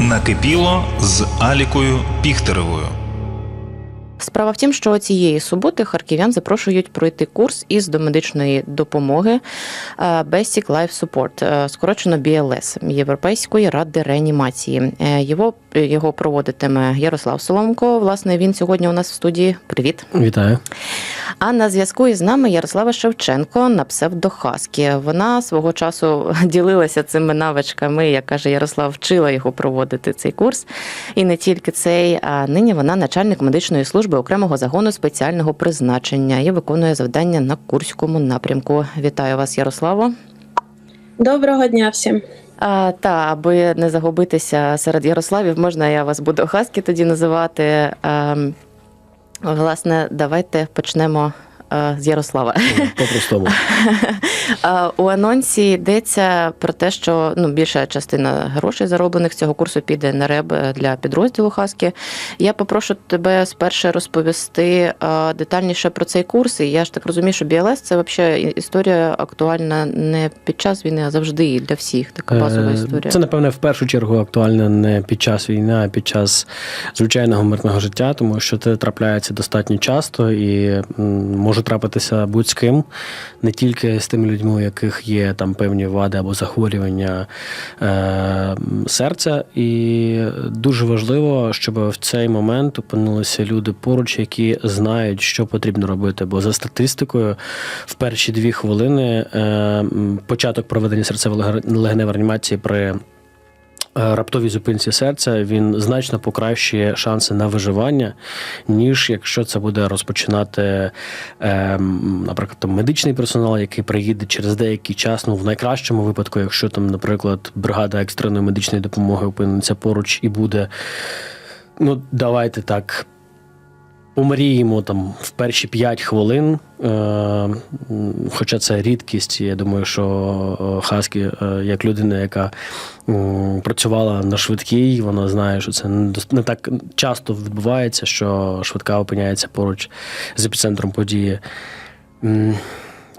Накипіло з Алікою Піхтеревою. Справа в тім, що цієї суботи харків'ян запрошують пройти курс із домедичної допомоги е, Basic Life Support, е, скорочено BLS, Європейської ради реанімації. Е, Його, його проводитиме Ярослав Соломко. Власне, він сьогодні у нас в студії. Привіт. Вітаю. А на зв'язку із нами Ярослава Шевченко на псевдохаскі. Вона свого часу ділилася цими навичками, як каже Ярослав, вчила його проводити цей курс. І не тільки цей, а нині вона начальник медичної служби окремого загону спеціального призначення і виконує завдання на Курському напрямку. Вітаю вас, Ярославо. Доброго дня всім. А, та, аби не загубитися серед Ярославів, можна я вас буду Хаскі тоді називати. А, власне, давайте почнемо з Ярослава. По-простому. У анонсі йдеться про те, що ну, більша частина грошей, зароблених з цього курсу, піде на реб для підрозділу Хаскі. Я попрошу тебе спершу розповісти детальніше про цей курс. І я ж так розумію, що BLS – це взагалі історія актуальна не під час війни, а завжди і для всіх. Така базова Е, історія. Це, напевне, в першу чергу актуально не під час війни, а під час звичайного мирного життя, тому що це трапляється достатньо часто і м, може трапитися будь з ким, не тільки з тими людьми, у яких є там певні вади або захворювання е, серця. І дуже важливо, щоб в цей момент опинилися люди поруч, які знають, що потрібно робити. Бо за статистикою, в перші дві хвилини е, початок проведення серцево-легеневої реанімації при е, раптовій зупинці серця він значно покращує шанси на виживання, ніж якщо це буде розпочинати, е, наприклад, медичний персонал, який приїде через деякий час. Ну, в найкращому випадку, якщо там, наприклад, бригада екстреної медичної допомоги опиниться поруч і буде. Ну, давайте так. Помріємо там в перші 5 хвилин. Е, хоча це рідкість, я думаю, що е, Хаскі, е, як людина, яка працювала на швидкій, вона знає, що це не так часто відбувається, що швидка опиняється поруч з епіцентром події.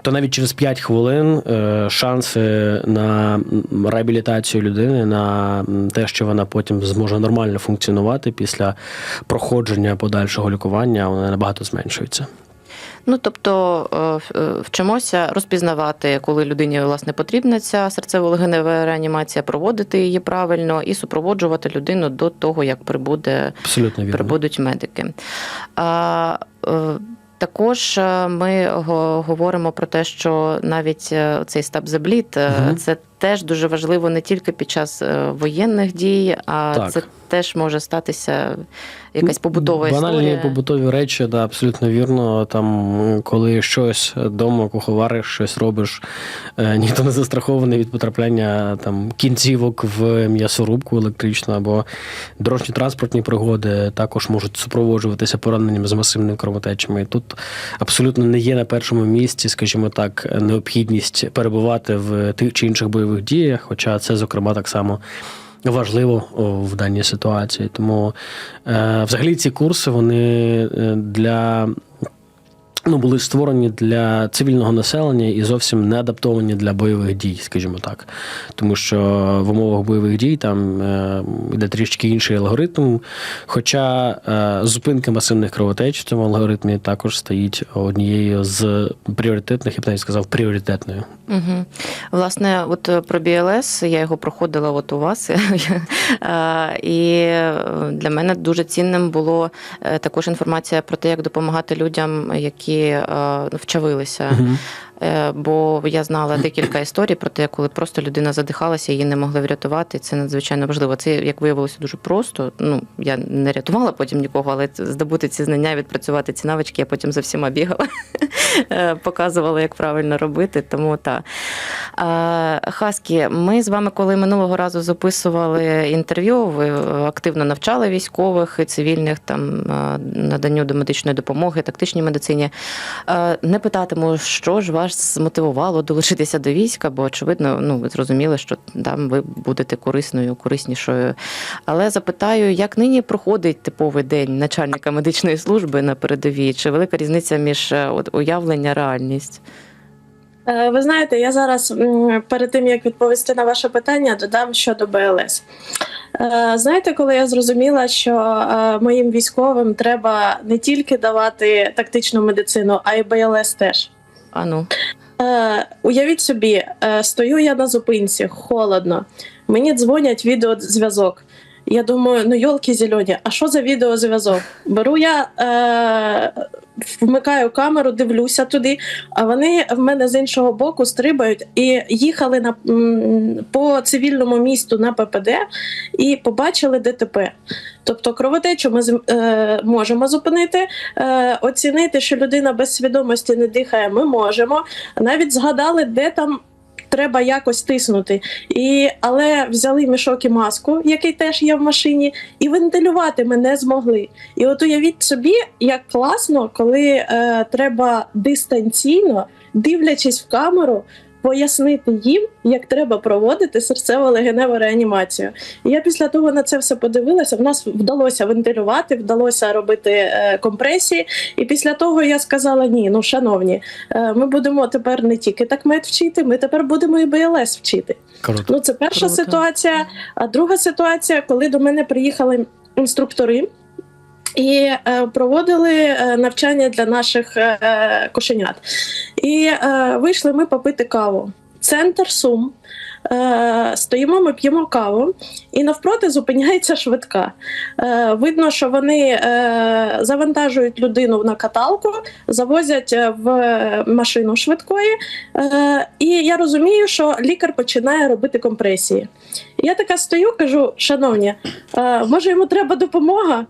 То навіть через 5 хвилин е, шанси на реабілітацію людини, на те, що вона потім зможе нормально функціонувати після проходження подальшого лікування, вони набагато зменшуються. Ну тобто е, е, вчимося розпізнавати, коли людині власне потрібна ця серцево-легенева реанімація, проводити її правильно і супроводжувати людину до того, як прибуде Абсолютно вірно. прибудуть медики. А, також е, ми го- говоримо про те, що навіть цей цей стабзебліт угу. це теж дуже важливо не тільки під час е, воєнних дій, а Так. це теж може статися якась побутова Банальні історія. побутові речі, да, абсолютно вірно. Там, коли щось вдома куховариш, щось робиш, е, ніхто не застрахований від потрапляння там кінцівок в м'ясорубку електричну або дорожньо-транспортні пригоди також можуть супроводжуватися пораненням з масивними кровотечами. І Тут абсолютно не є на першому місці, скажімо так, необхідність перебувати в тих чи інших бойових діях, хоча це, зокрема, так само. Важливо в даній ситуації. Тому е, взагалі ці курси вони е, для. Ну, були створені для цивільного населення і зовсім не адаптовані для бойових дій, скажімо так. Тому що в умовах бойових дій там е, йде трішки інший алгоритм. Хоча е, зупинка масивних кровотеч в цьому алгоритмі також стоїть однією з пріоритетних, я б навіть сказав, пріоритетною. Угу. Власне, от е, про БіЛС я його проходила от у вас. Е, І е, для мене дуже цінним було також інформація про те, як допомагати людям, які е, вчавилися. Мгм. Е, Бо я знала декілька історій про те, коли просто людина задихалася, її не могли врятувати. Це надзвичайно важливо. Це як виявилося дуже просто. Ну я не рятувала потім нікого, але здобути ці знання, відпрацювати ці навички. Я потім за всіма бігала, Е, показувала, як правильно робити. Тому та Хаскі, ми з вами, коли минулого разу записували інтерв'ю, ви активно навчали військових і цивільних там е, наданню до медичної допомоги, тактичній медицині. Не питатиму, що ж вас змотивувало долучитися до війська, бо очевидно, ну ви зрозуміли, що там ви будете корисною, кориснішою. Але запитаю, як нині проходить типовий день начальника медичної служби на передовій? Чи велика різниця між е, от, уявлення реальність? Е, Ви знаєте, я зараз перед тим як відповісти на ваше питання, додам щодо БЛС. Е, Знаєте, коли я зрозуміла, що моїм військовим треба не тільки давати тактичну медицину, а й БЛС теж. А ну. Е, уявіть собі, е, стою я на зупинці, холодно. Мені дзвонять відеозв'язок. Я думаю, ну йолки зелені, а що за відеозв'язок? Беру я, е, вмикаю камеру, дивлюся туди, а вони в мене з іншого боку стрибають і їхали на, по цивільному місту на ППД і побачили ДТП. Тобто кровотечу ми е, можемо зупинити, е, оцінити, що людина без свідомості не дихає, ми можемо. Навіть згадали, де там. Треба якось тиснути, і але взяли мішок і маску, який теж є в машині, і вентилювати мене змогли. І от уявіть собі, як класно, коли е, треба дистанційно, дивлячись в камеру, пояснити їм, як треба проводити серцево-легеневу реанімацію. І я після того на це все подивилася. В нас вдалося вентилювати, вдалося робити е, компресії. І після того я сказала: ні, ну шановні, е, ми будемо тепер не тільки так мед вчити, ми тепер будемо і БЛС вчити. Круто. Ну, це перша Круто. ситуація. А друга ситуація, коли до мене приїхали інструктори. І е, проводили е, навчання для наших е, кошенят. І вийшли ми попити каву. Центр Сум. Стоїмо, ми п'ємо каву, і навпроти зупиняється швидка. Видно, що вони завантажують людину на каталку, завозять в машину швидкої. І я розумію, що лікар починає робити компресії. Я така стою, кажу: шановні, може йому треба допомога?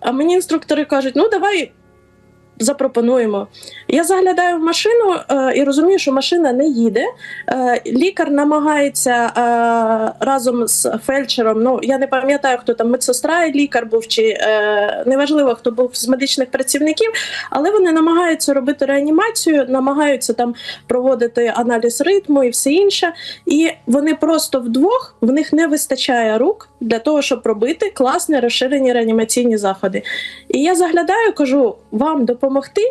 А мені інструктори кажуть: ну давай запропонуємо. Я заглядаю в машину е, і розумію, що машина не їде. Е, лікар намагається е, разом з фельдшером. Ну я не пам'ятаю, хто там медсестра, і лікар був чи е, неважливо, хто був з медичних працівників, але вони намагаються робити реанімацію, намагаються там проводити аналіз ритму і все інше. І вони просто вдвох в них не вистачає рук для того, щоб робити класні розширені реанімаційні заходи. І я заглядаю, кажу, вам допомогти.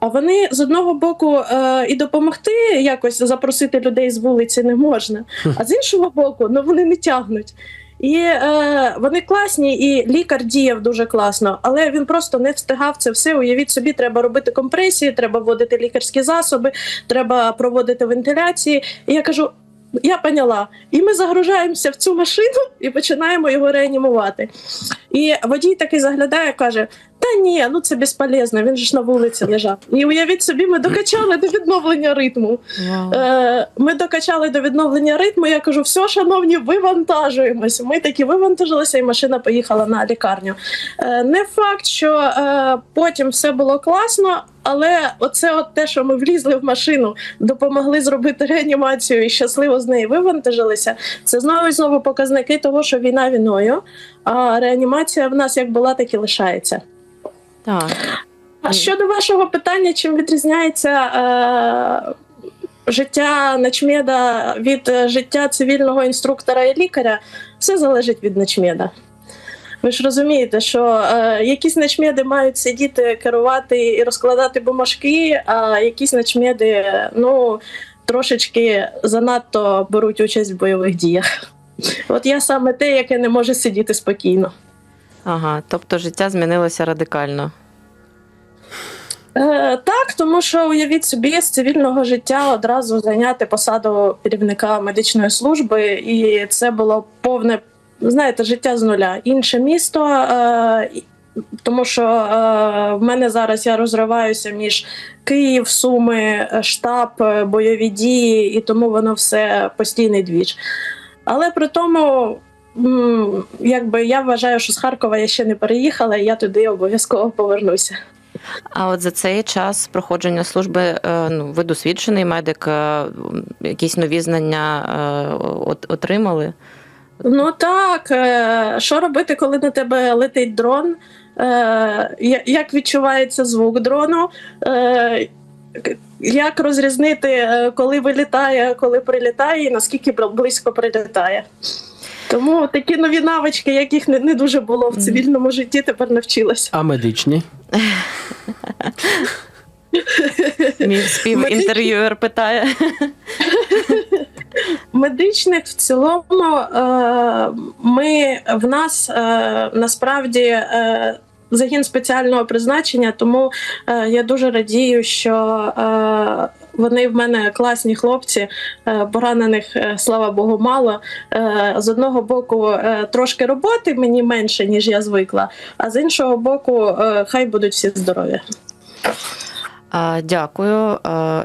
А вони з одного боку е, і допомогти якось запросити людей з вулиці не можна, а з іншого боку, ну вони не тягнуть. І е, вони класні, і лікар діяв дуже класно, але він просто не встигав це все. Уявіть собі, треба робити компресії, треба вводити лікарські засоби, треба проводити вентиляції. І я кажу: я поняла. І ми загружаємося в цю машину і починаємо його реанімувати. І водій такий заглядає, каже: Та ні, ну це безполезно, він же ж на вулиці лежав. І уявіть собі, ми докачали до відновлення ритму. Е, ми докачали до відновлення ритму. Я кажу, все, шановні, вивантажуємось. Ми таки вивантажилися, і машина поїхала на лікарню. Е, не факт, що е, потім все було класно. Але оце от те, що ми влізли в машину, допомогли зробити реанімацію і щасливо з неї вивантажилися. Це знову і знову показники того, що війна війною, а реанімація в нас як була, так і лишається. Так. А щодо вашого питання, чим відрізняється е, життя начмеда від е, життя цивільного інструктора і лікаря, все залежить від начмеда. Ви ж розумієте, що е, якісь начмеди мають сидіти, керувати і розкладати бумажки, а якісь начмеди ну, трошечки занадто беруть участь в бойових діях. От я саме те, яке не може сидіти спокійно. Ага, тобто життя змінилося радикально. Е, так, тому що уявіть собі з цивільного життя одразу зайняти посаду керівника медичної служби, і це було повне, знаєте, життя з нуля. Інше місто. Е, тому що е, в мене зараз я розриваюся між Київ, Суми, штаб, е, бойові дії, і тому воно все постійний двіж. Але при тому, якби я вважаю, що з Харкова я ще не переїхала, і я туди обов'язково повернуся. А от за цей час проходження служби, е, ну, ви досвідчений медик, е, якісь нові знання е, отримали? Ну так, що робити, коли на тебе летить дрон? Як відчувається звук дрону? Як розрізнити, коли вилітає, коли прилітає, і наскільки близько прилітає? Тому такі нові навички, яких не, не дуже було в цивільному житті, тепер навчилася. А медичні? Мій співінтерв'юер питає. Медичних в цілому е, ми в нас е, насправді е, загін спеціального призначення, тому я дуже радію, що вони в мене класні хлопці, е, поранених, е, слава Богу, мало. Е, з одного боку, трошки роботи мені менше, ніж я звикла, а з іншого боку, хай будуть всі здорові. Дякую,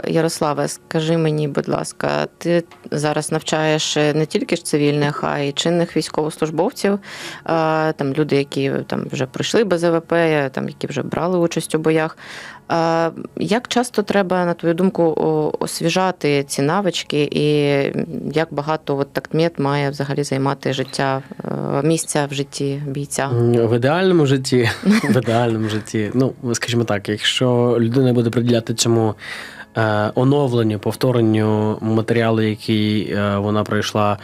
Ярославе. Скажи мені, будь ласка, ти зараз навчаєш не тільки ж цивільних, а й чинних військовослужбовців, там люди, які там вже пройшли без АВП, там які вже брали участь у боях. Як часто треба, на твою думку, освіжати ці навички, і як багато от тактмет має взагалі займати життя е, місця в житті бійця? В ідеальному житті, в ідеальному житті, ну скажімо так, якщо людина буде приділяти цьому оновленню, повторенню матеріалу, який е, вона пройшла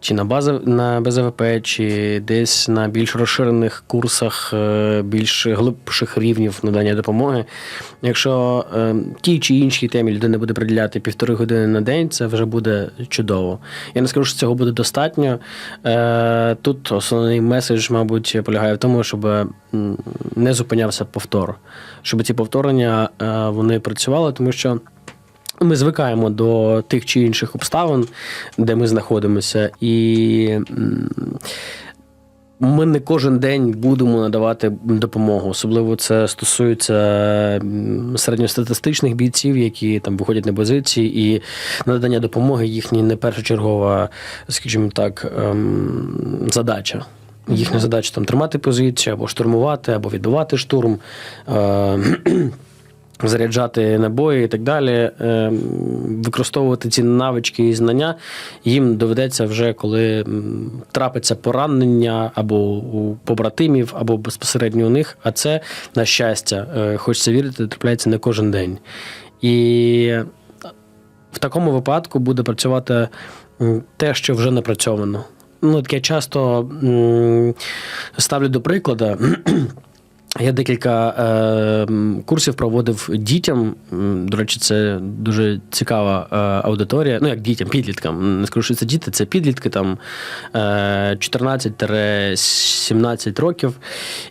чи на базі на БЗВП, чи десь на більш розширених курсах, е, більш глибших рівнів надання допомоги. Якщо е, тій чи іншій темі людина буде приділяти півтори години на день, це вже буде чудово. Я не скажу, що цього буде достатньо. Е, Тут основний меседж, мабуть, полягає в тому, щоб не зупинявся повтор, щоб ці повторення е, вони працювали, тому що. Ми звикаємо до тих чи інших обставин, де ми знаходимося, і ми не кожен день будемо надавати допомогу. Особливо це стосується середньостатистичних бійців, які там виходять на позиції, і надання допомоги їхня не першочергова, скажімо так, ем, задача. Їхня задача там тримати позицію або штурмувати, або відбивати штурм. Е, заряджати набої і так далі, е, використовувати ці навички і знання їм доведеться вже коли трапиться поранення або у побратимів, або безпосередньо у них. А це, на щастя, е, хочеться вірити, трапляється не кожен день. І в такому випадку буде працювати те, що вже напрацьовано. Ну, я часто ставлю до прикладу. Я декілька е, курсів проводив дітям. До речі, це дуже цікава е, аудиторія. Ну, як дітям, підліткам. Не скажу, що це діти, це підлітки там е, 14-17 років.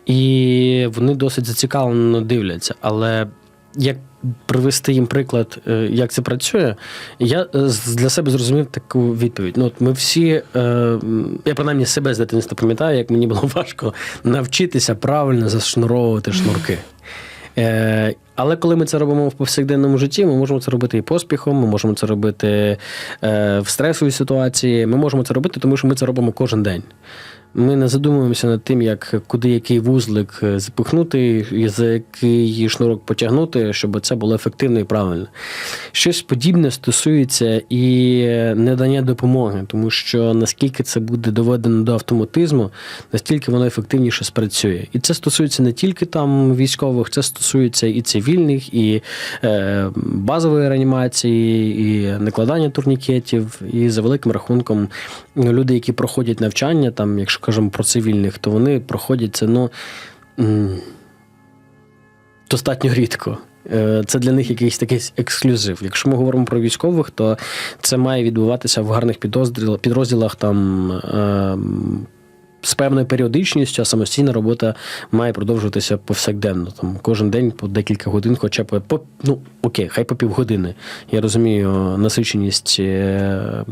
І вони досить зацікавлено дивляться. Але як привести їм приклад, е, як це працює, я е, для себе зрозумів таку відповідь. Ну, от ми всі, е, я принаймні себе з дитинства пам'ятаю, як мені було важко навчитися правильно зашнуровувати шнурки. Але коли ми це робимо в повсякденному житті, ми можемо це робити і поспіхом, ми можемо це робити в стресовій ситуації. Ми можемо це робити, тому що ми це робимо кожен день. Ми не задумуємося над тим, як куди який вузлик е, запихнути, і за який шнурок потягнути, щоб це було ефективно і правильно. Щось подібне стосується і надання допомоги, тому що наскільки це буде доведено до автоматизму, настільки воно ефективніше спрацює. І це стосується не тільки там військових, це стосується і цивільних, і е, базової реанімації, і накладання турнікетів, і за великим рахунком ну, люди, які проходять навчання, там, якщо кажемо про цивільних, то вони проходять це ну, достатньо рідко. Е, Це для них якийсь такий ексклюзив. Якщо ми говоримо про військових, то це має відбуватися в гарних підрозділах, там. Е, з певною періодичністю, а самостійна робота має продовжуватися повсякденно. Там кожен день по декілька годин, хоча б по ну окей, хай по півгодини. Я розумію насиченість е,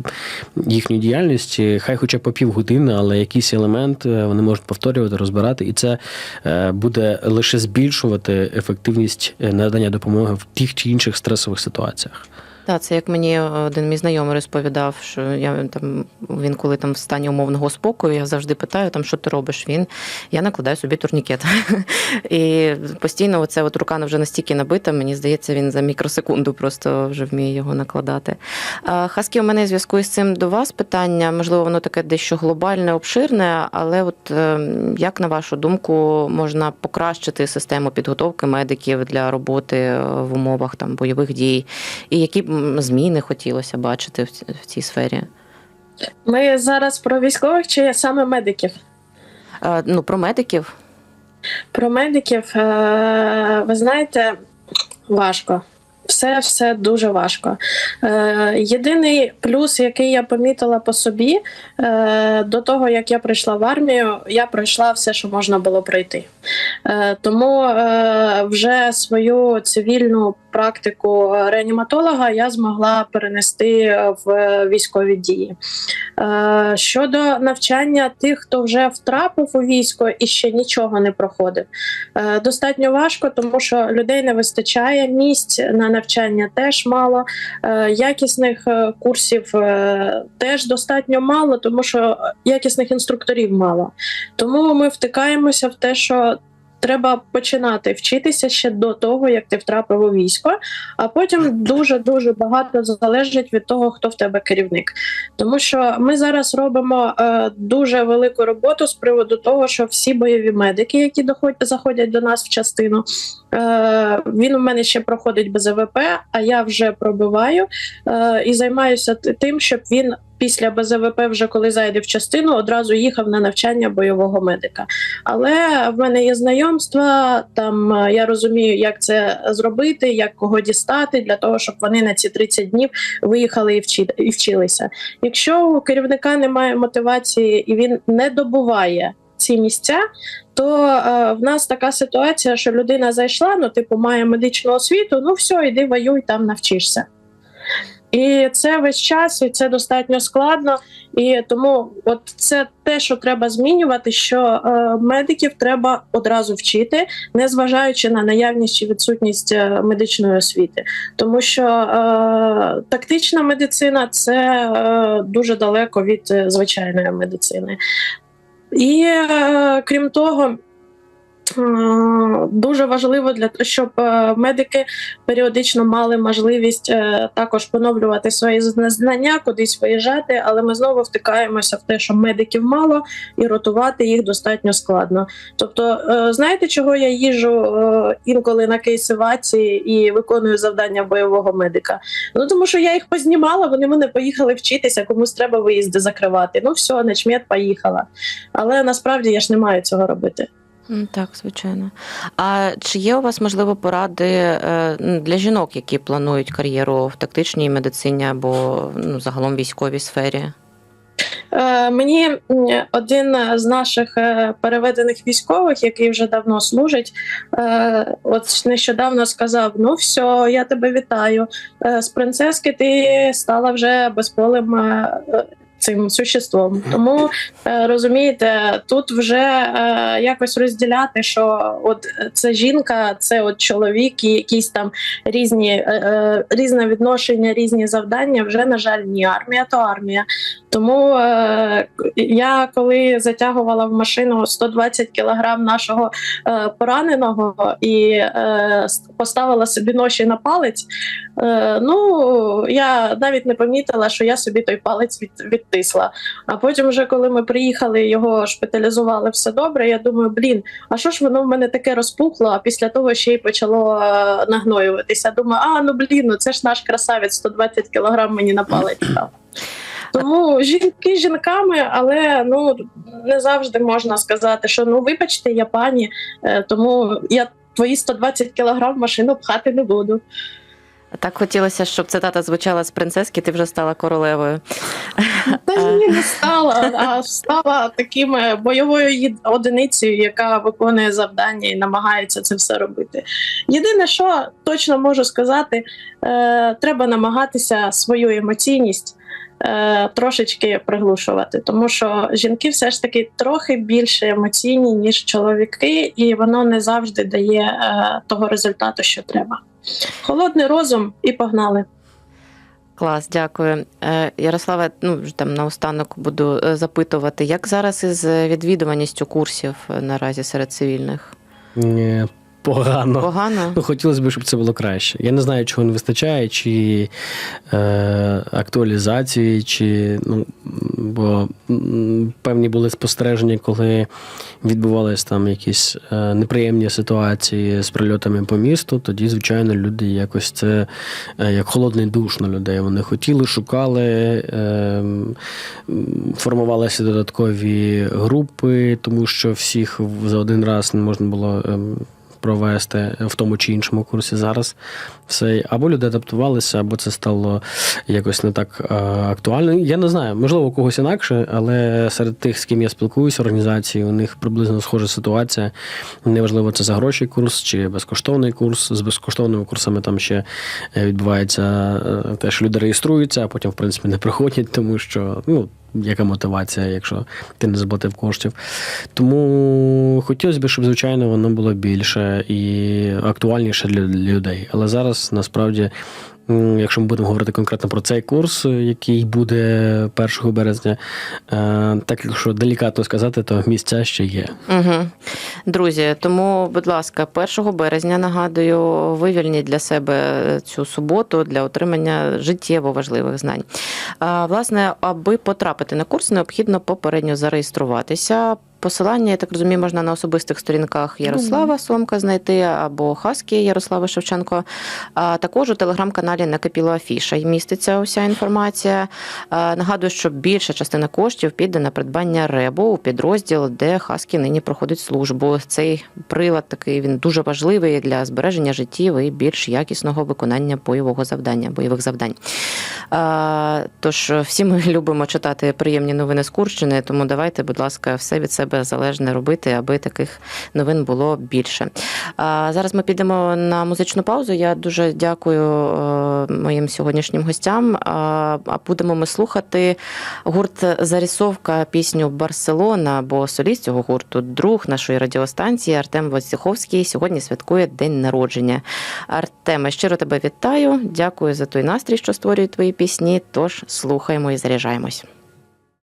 їхньої діяльності, хай хоча б по півгодини, але якийсь елемент е, вони можуть повторювати, розбирати, і це е, буде лише збільшувати ефективність е, надання допомоги в тих чи інших стресових ситуаціях. Так, це як мені один мій знайомий розповідав, що я там він коли там в стані умовного спокою, я завжди питаю, там що ти робиш. Він я накладаю собі турнікет. І постійно оце от рука вже настільки набита, мені здається, він за мікросекунду просто вже вміє його накладати. Хаскі, у мене в зв'язку із цим до вас питання, можливо, воно таке дещо глобальне, обширне, але от е, як на вашу думку можна покращити систему підготовки медиків для роботи е, в умовах там бойових дій? І які б зміни хотілося бачити в цій сфері? Ми зараз про військових чи саме медиків? Е, Ну, про медиків. Про медиків, е, ви знаєте, важко. Все, все дуже важко. Е, єдиний плюс, який я помітила по собі, е, до того як я прийшла в армію, я пройшла все, що можна було пройти. Е, тому е, вже свою цивільну практику реаніматолога я змогла перенести в військові дії. Е, щодо навчання тих, хто вже втрапив у військо і ще нічого не проходив, е, достатньо важко, тому що людей не вистачає місць на навчання теж мало. е, Якісних е, курсів е, теж достатньо мало, тому що якісних інструкторів мало. Тому ми втикаємося в те, що. Треба починати вчитися ще до того, як ти втрапив у військо, а потім дуже дуже багато залежить від того, хто в тебе керівник. Тому що ми зараз робимо е, дуже велику роботу з приводу того, що всі бойові медики, які доходять, заходять до нас в частину, е, він у мене ще проходить без АВП, а я вже пробиваю е, і займаюся тим, щоб він. Після БЗВП, вже коли зайде в частину, одразу їхав на навчання бойового медика. Але в мене є знайомства, там е, я розумію, як це зробити, як кого дістати, для того, щоб вони на ці 30 днів виїхали і, вчи, і вчилися. Якщо у керівника немає мотивації і він не добуває ці місця, то е, в нас така ситуація, що людина зайшла, ну типу має медичну освіту, ну все, іди воюй, там навчишся. І це весь час, і це достатньо складно. І тому, от це те, що треба змінювати, що е, медиків треба одразу вчити, не зважаючи на наявність чи відсутність е, медичної освіти, тому що е, тактична медицина це е, дуже далеко від е, звичайної медицини. І е, крім того, дуже важливо для того, щоб е, медики періодично мали можливість е, також поновлювати свої знання, кудись виїжджати, але ми знову втикаємося в те, що медиків мало і ротувати їх достатньо складно. Тобто, е, знаєте, чого я їжу е, інколи на кейсивації і виконую завдання бойового медика? Ну тому що я їх познімала, вони мене поїхали вчитися, комусь треба виїзди закривати. Ну все, начмет поїхала. Але насправді я ж не маю цього робити. Так, звичайно. А чи є у вас, можливо, поради е, ну, для жінок, які планують кар'єру в тактичній медицині або ну, загалом військовій сфері? Е, мені один з наших е, переведених військових, який вже давно служить, от нещодавно сказав: Ну, все, я тебе вітаю. З принцески ти стала вже безполим. Цим существом, тому е, розумієте, тут вже е, якось розділяти, що от це жінка, це от чоловік, і якісь там різні е, різне відношення, різні завдання. Вже на жаль, ні армія, то армія. Тому е, я коли затягувала в машину 120 кілограм нашого е, пораненого і е, поставила собі ноші на палець, е, ну я навіть не помітила, що я собі той палець від, відтисла. А потім, вже коли ми приїхали, його шпиталізували, все добре. Я думаю, блін, а що ж воно в мене таке розпухло? А після того ще й почало е, нагноюватися. Думаю, а ну блін, ну це ж наш красавець 120 кілограм мені на палець став. Тому жінки жінками, але ну не завжди можна сказати, що ну вибачте, я пані, е, тому я твої 120 кілограм в машину пхати не буду. Так хотілося, щоб цитата звучала з принцески, ти вже стала королевою. Та ні, не стала, а стала таким е, бойовою одиницею, яка виконує завдання і намагається це все робити. Єдине, що точно можу сказати, е, треба намагатися свою емоційність. Е, Трошечки приглушувати, тому що жінки все ж таки трохи більше емоційні, ніж чоловіки, і воно не завжди дає е, того результату, що треба. Холодний розум і погнали. Клас, дякую. Е, Ярославе, ну там наостанок буду запитувати, як зараз із відвідуваністю курсів наразі серед цивільних? Погано. Погано? Ну, хотілося б, щоб це було краще. Я не знаю, чого не вистачає, чи е, актуалізації, чи ну, бо певні були спостереження, коли відбувалися там якісь е, неприємні ситуації з прильотами по місту. Тоді, звичайно, люди якось це е, як холодний душ на людей. Вони хотіли, шукали, е, формувалися додаткові групи, тому що всіх за один раз не можна було. ем, провести в тому чи іншому курсі. Зараз все або люди адаптувалися, або це стало якось не так е, актуально. Я не знаю, можливо, у когось інакше, але серед тих, з ким я спілкуюся, організації, у них приблизно схожа ситуація. Неважливо, це за гроші курс чи безкоштовний курс. З безкоштовними курсами там ще е, відбувається е, те, що люди реєструються, а потім, в принципі, не приходять, тому що ну. Яка мотивація, якщо ти не заплатив коштів? Тому хотілося б, щоб звичайно воно було більше і актуальніше для людей. Але зараз насправді, якщо ми будемо говорити конкретно про цей курс, який буде 1 березня, е, так якщо делікатно сказати, то місця ще є. Угу. Друзі, тому, будь ласка, 1 березня нагадую, вивільніть для себе цю суботу для отримання життєво важливих знань. Власне, аби потрапити на курс, необхідно попередньо зареєструватися. Посилання, я так розумію, можна на особистих сторінках Ярослава Сомка знайти або Хаскі Ярослава Шевченко. А також у телеграм-каналі Накипіло Афіша і міститься уся інформація. А, Нагадую, що більша частина коштів піде на придбання ребу у підрозділ, де Хаскі нині проходить службу. Цей прилад такий він дуже важливий для збереження життів і більш якісного виконання бойового завдання, бойових завдань. А, Тож всі ми любимо читати приємні новини з Курщини, тому давайте, будь ласка, все від себе залежне робити, аби таких новин було більше. А зараз ми підемо на музичну паузу. Я дуже дякую е, моїм сьогоднішнім гостям. А будемо ми слухати гурт Зарісовка пісню Барселона, бо соліст цього гурту, друг нашої радіостанції Артем Войцеховський сьогодні святкує день народження. Артеме, щиро тебе вітаю. Дякую за той настрій, що створюють твої пісні. Тож слухаємо і заряджаємось.